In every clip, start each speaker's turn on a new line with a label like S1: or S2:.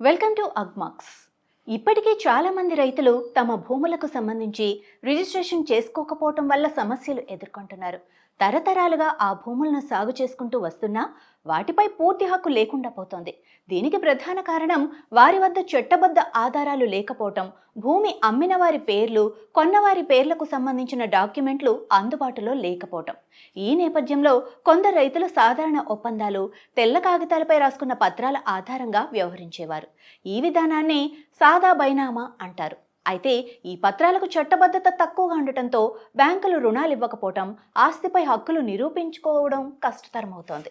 S1: Welcome to UGMUX. ఇప్పటికీ చాలామంది రైతులు తమ భూములకు సంబంధించి రిజిస్ట్రేషన్ చేసుకోకపోవటం వల్ల సమస్యలు ఎదుర్కొంటున్నారు. తరతరాలుగా ఆ భూములను సాగు చేసుకుంటూ వస్తున్నా వాటిపై పూర్తి హక్కు లేకుండా పోతోంది. దీనికి ప్రధాన కారణం వారి వద్ద చట్టబద్ధ ఆధారాలు లేకపోవటం భూమి అమ్మిన వారి పేర్లు కొన్నవారి పేర్లకు సంబంధించిన డాక్యుమెంట్లు అందుబాటులో లేకపోవటం. ఈ నేపథ్యంలో కొందరు రైతులు సాధారణ ఒప్పందాలు తెల్ల కాగితాలపై రాసుకున్న పత్రాల ఆధారంగా వ్యవహరించేవారు. ఈ విధానాన్ని సాదా బైనామా అంటారు. అయితే ఈ పత్రాలకు చట్టబద్ధత తక్కువగా ఉండటంతో బ్యాంకులు రుణాలు ఇవ్వకపోవటం ఆస్తిపై హక్కులు నిరూపించుకోవడం కష్టతరమవుతోంది.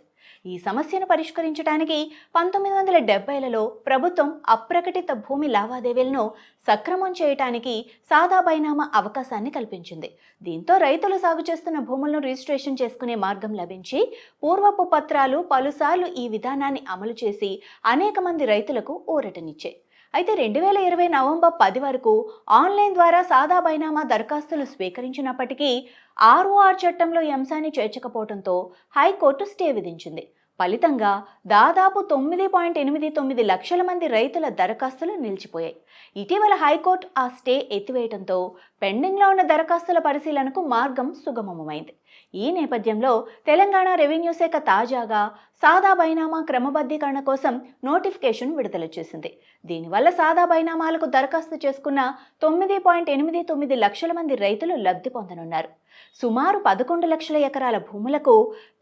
S1: ఈ సమస్యను పరిష్కరించడానికి పంతొమ్మిది వందల డెబ్బైలలో ప్రభుత్వం అప్రకటిత భూమి లావాదేవీలను సక్రమం చేయటానికి సాదా బైనామా అవకాశాన్ని కల్పించింది. దీంతో రైతులు సాగు చేస్తున్న భూములను రిజిస్ట్రేషన్ చేసుకునే మార్గం లభించి పూర్వపు పత్రాలు పలుసార్లు ఈ విధానాన్ని అమలు చేసి అనేక మంది రైతులకు ఊరటనిచ్చాయి. అయితే రెండు వేల ఇరవై నవంబర్ పది వరకు ఆన్లైన్ ద్వారా సాదా బైనామా దరఖాస్తులు స్వీకరించినప్పటికీ ఆర్ఓఆర్ చట్టంలో ఈ అంశాన్ని చేర్చకపోవడంతో హైకోర్టు స్టే విధించింది. ఫలితంగా దాదాపు తొమ్మిది పాయింట్ ఎనిమిది తొమ్మిది లక్షల మంది రైతుల దరఖాస్తులు నిలిచిపోయాయి. ఇటీవల హైకోర్టు ఆ స్టే ఎత్తివేయడంతో పెండింగ్లో ఉన్న దరఖాస్తుల పరిశీలనకు మార్గం సుగమమైంది. ఈ నేపథ్యంలో తెలంగాణ రెవెన్యూ శాఖ తాజాగా సాదా బైనామా క్రమబద్ధీకరణ కోసం నోటిఫికేషన్ విడుదల చేసింది. దీనివల్ల సాదా బైనామాలకు దరఖాస్తు చేసుకున్న తొమ్మిది పాయింట్ ఎనిమిది తొమ్మిది లక్షల మంది రైతులు లబ్ధి పొందనున్నారు. సుమారు పదకొండు లక్షల ఎకరాల భూములకు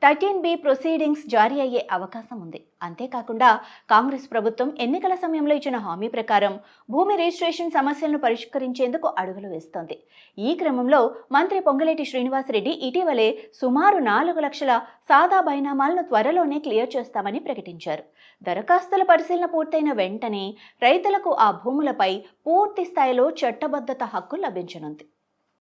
S1: థర్టీన్ బి ప్రొసీడింగ్స్ జారీ అయ్యే అవకాశం ఉంది. అంతేకాకుండా కాంగ్రెస్ ప్రభుత్వం ఎన్నికల సమయంలో ఇచ్చిన హామీ ప్రకారం భూమి రిజిస్ట్రేషన్ సమస్యలను పరిష్కరించేందుకు అడుగులు వేస్తోంది. ఈ క్రమంలో మంత్రి పొంగులేటి శ్రీనివాసరెడ్డి ఇటీవలే సుమారు నాలుగు లక్షల సాదా బైనామాలను త్వరలోనే క్లియర్ చేస్తామని ప్రకటించారు. దరఖాస్తుల పరిశీలన పూర్తయిన వెంటనే రైతులకు ఆ భూములపై పూర్తి స్థాయిలో చట్టబద్ధత హక్కు లభించనుంది.